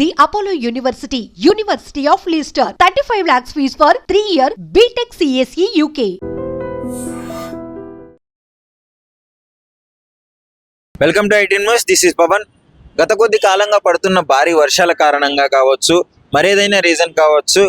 The Apollo university university of Leicester thirty five lakhs fees for three year BTech CSE UK welcome to eighteen news this is Pavan గత కొద్ది కాలంగా పడుతున్న భారీ వర్షాల కారణంగా కావచ్చు మరేదైనా రీజన్ కావచ్చు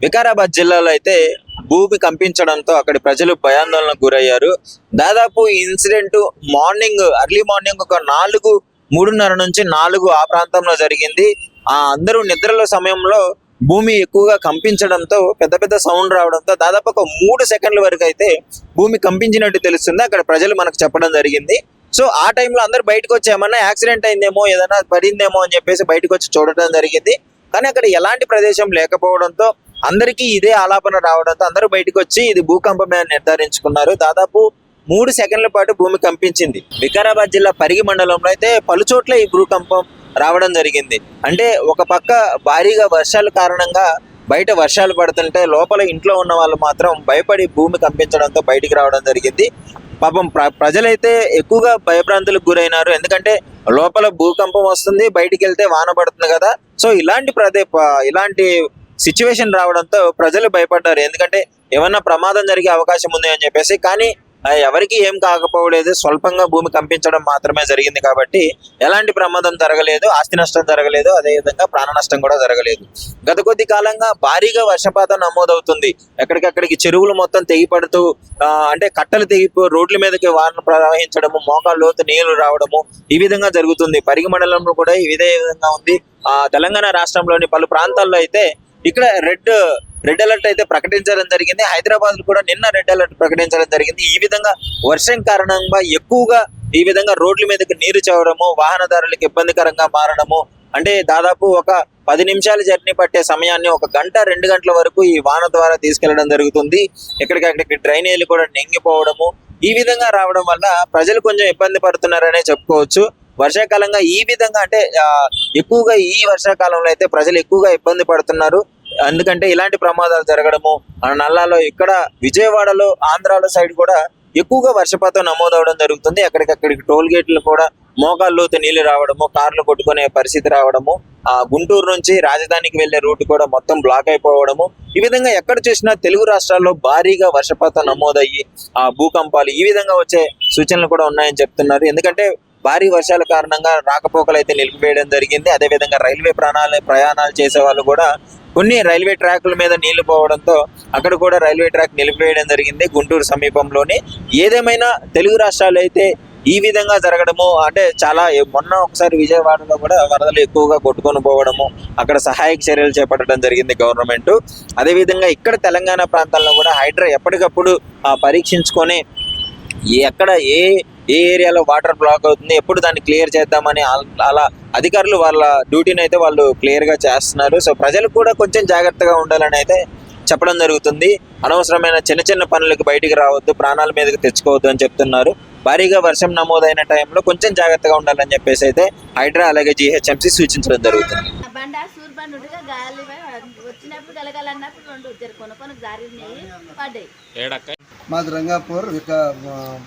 వికారాబాద్ జిల్లాలో అయితే భూమి కంపించడంతో అక్కడి ప్రజలు భయాందోళనకు గురయ్యారు. దాదాపు ఈ ఇన్సిడెంట్ మార్నింగ్ అర్లీ మార్నింగ్ ఒక నాలుగు మూడున్నర నుంచి నాలుగు ఆ ప్రాంతంలో జరిగింది. ఆ అందరూ నిద్రలో సమయంలో భూమి ఎక్కువగా కంపించడంతో పెద్ద పెద్ద సౌండ్ రావడంతో దాదాపు ఒక మూడు సెకండ్ల వరకు అయితే భూమి కంపించినట్టు తెలుస్తుంది. అక్కడ ప్రజలు మనకు చెప్పడం జరిగింది. సో ఆ టైంలో అందరు బయటకు వచ్చి ఏమన్నా యాక్సిడెంట్ అయిందేమో ఏదైనా పడిందేమో అని చెప్పేసి బయటకు వచ్చి చూడటం జరిగింది. కానీ అక్కడ ఎలాంటి ప్రదేశం లేకపోవడంతో అందరికీ ఇదే ఆలాపన రావడంతో అందరూ బయటకు వచ్చి ఇది భూకంపమే అని నిర్ధారించుకున్నారు. దాదాపు మూడు సెకండ్ల పాటు భూమి కంపించింది. వికారాబాద్ జిల్లా పరిగి మండలంలో అయితే పలు చోట్ల ఈ భూకంపం రావడం జరిగింది. అంటే ఒక పక్క భారీగా వర్షాల కారణంగా బయట వర్షాలు పడుతుంటే లోపల ఇంట్లో ఉన్న వాళ్ళు మాత్రం భయపడి భూమి కంపించడంతో బయటికి రావడం జరిగింది. పాపం ప్ర ప్రజలైతే ఎక్కువగా భయభ్రాంతులకు గురైనారు. ఎందుకంటే లోపల భూకంపం వస్తుంది బయటికి వెళ్తే వాన పడుతుంది కదా. సో ఇలాంటి ప్రదే ఇలాంటి సిచ్యువేషన్ రావడంతో ప్రజలు భయపడ్డారు. ఎందుకంటే ఏమన్నా ప్రమాదం జరిగే అవకాశం ఉంది అని చెప్పేసి. కానీ ఎవరికి ఏం కాకపోలేదు స్వల్పంగా భూమి కంపించడం మాత్రమే జరిగింది కాబట్టి ఎలాంటి ప్రమాదం జరగలేదు ఆస్తి నష్టం జరగలేదు అదేవిధంగా ప్రాణ నష్టం కూడా జరగలేదు. గత కొద్ది కాలంగా భారీగా వర్షపాతం నమోదవుతుంది. ఎక్కడికక్కడికి చెరువులు మొత్తం తెగిపడుతూ అంటే కట్టలు తెగిపో రోడ్ల మీదకి వాన ప్రవహించడము మోకాళ్ళ లోతు నీళ్ళు రావడము ఈ విధంగా జరుగుతుంది. పరిగి మండలంలో కూడా ఇదే విధంగా ఉంది. ఆ తెలంగాణ రాష్ట్రంలోని పలు ప్రాంతాల్లో అయితే ఇక్కడ రెడ్ రెడ్ అలర్ట్ అయితే ప్రకటించడం జరిగింది. హైదరాబాద్లో కూడా నిన్న రెడ్ అలర్ట్ ప్రకటించడం జరిగింది. ఈ విధంగా వర్షం కారణంగా ఎక్కువగా ఈ విధంగా రోడ్ల మీదకి నీరు చేరడము వాహనదారులకు ఇబ్బందికరంగా మారడము అంటే దాదాపు ఒక పది నిమిషాలు జర్నీ పట్టే సమయాన్ని ఒక గంట రెండు గంటల వరకు ఈ వాన ద్వారా తీసుకెళ్ళడం జరుగుతుంది. ఎక్కడికక్కడికి డ్రైనేజీలు కూడా నెంగిపోవడము ఈ విధంగా రావడం వల్ల ప్రజలు కొంచెం ఇబ్బంది పడుతున్నారనే చెప్పుకోవచ్చు. వర్షాకాలంగా ఈ విధంగా అంటే ఎక్కువగా ఈ వర్షాకాలంలో అయితే ప్రజలు ఎక్కువగా ఇబ్బంది పడుతున్నారు. ఎందుకంటే ఇలాంటి ప్రమాదాలు జరగడము ఆ నల్లాలో ఇక్కడ విజయవాడలో ఆంధ్రాలో సైడ్ కూడా ఎక్కువగా వర్షపాతం నమోదవడం జరుగుతుంది. ఎక్కడికక్కడికి టోల్ గేట్లు కూడా మోకాల్లోతు నీళ్ళు రావడము కార్లు కొట్టుకునే పరిస్థితి రావడము ఆ గుంటూరు నుంచి రాజధానికి వెళ్ళే రూట్ కూడా మొత్తం బ్లాక్ అయిపోవడము. ఈ విధంగా ఎక్కడ చూసినా తెలుగు రాష్ట్రాల్లో భారీగా వర్షపాతం నమోదయ్యి ఆ భూకంపాలు ఈ విధంగా వచ్చే సూచనలు కూడా ఉన్నాయని చెప్తున్నారు. ఎందుకంటే భారీ వర్షాల కారణంగా రాకపోకలు అయితే నిలిపివేయడం జరిగింది. అదే విధంగా రైల్వే ప్రాణాలు ప్రయాణాలు చేసే వాళ్ళు కూడా కొన్ని రైల్వే ట్రాకుల మీద నీళ్ళు పోవడంతో అక్కడ కూడా రైల్వే ట్రాక్ నిలిపివేయడం జరిగింది. గుంటూరు సమీపంలోనే ఏదేమైనా తెలుగు రాష్ట్రాలు అయితే ఈ విధంగా జరగడము అంటే చాలా మొన్న ఒకసారి విజయవాడలో కూడా వరదలు ఎక్కువగా కొట్టుకొని పోవడము అక్కడ సహాయక చర్యలు చేపట్టడం జరిగింది గవర్నమెంట్. అదేవిధంగా ఇక్కడ తెలంగాణ ప్రాంతాల్లో కూడా హైడ్రా ఎప్పటికప్పుడు పరీక్షించుకొని ఎక్కడ ఏ ఏ ఏరియాలో వాటర్ బ్లాక్ అవుతుంది ఎప్పుడు దాన్ని క్లియర్ చేద్దామని అల్- అధికారులు వాళ్ళ డ్యూటీని అయితే వాళ్ళు క్లియర్గా చేస్తున్నారు. సో ప్రజలు కూడా కొంచెం జాగ్రత్తగా ఉండాలని అయితే చెప్పడం జరుగుతుంది. అనవసరమైన చిన్న చిన్న పనులకు బయటికి రావద్దు ప్రాణాల మీదకి తెచ్చుకోవద్దు అని చెప్తున్నారు. భారీగా వర్షం నమోదైన టైంలో కొంచెం జాగ్రత్తగా ఉండాలని చెప్పేసి అయితే హైడ్రా అలాగే జిహెచ్ఎంసీ సూచించడం జరుగుతుంది. వచ్చినప్పుడు గలగలన్నప్పుడు రెండు జారినాయి పడ్డాయి. మాది రంగాపూర్ విక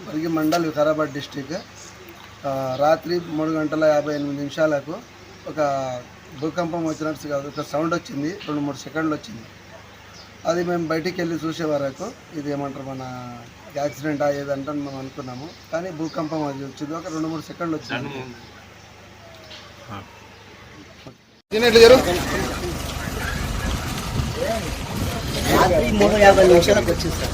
పరిగి మండల్ వికారాబాద్ డిస్టిక్. రాత్రి మూడు గంటల యాభై ఎనిమిది నిమిషాలకు ఒక భూకంపం వచ్చినట్టు కాదు ఒక సౌండ్ వచ్చింది రెండు మూడు సెకండ్లు వచ్చింది. అది మేము బయటికి వెళ్ళి చూసే వరకు ఇది ఏమంటారు మన యాక్సిడెంట్ అయ్యేదంటే మనం అనుకున్నాము. కానీ భూకంపం అది వచ్చింది ఒక రెండు మూడు సెకండ్లు వచ్చింది. రాత్రి మూడు యాభై నిమిషాలకు వచ్చింది సార్.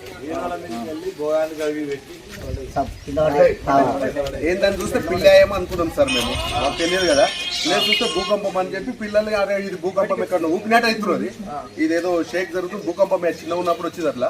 ఏందని చూస్తే పిల్లాయేమో అనుకున్నాం సార్ మేము. మాకు తెలియదు కదా. నేను చూస్తే భూకంపం అని చెప్పి పిల్లలు అరే ఇది భూకంపం ఎక్కడ ఊపినట్టు అవుతున్నది. ఇదేదో షేక్ జరుగుతుంది భూకంపం చిన్న ఉన్నప్పుడు వచ్చింది అట్లా.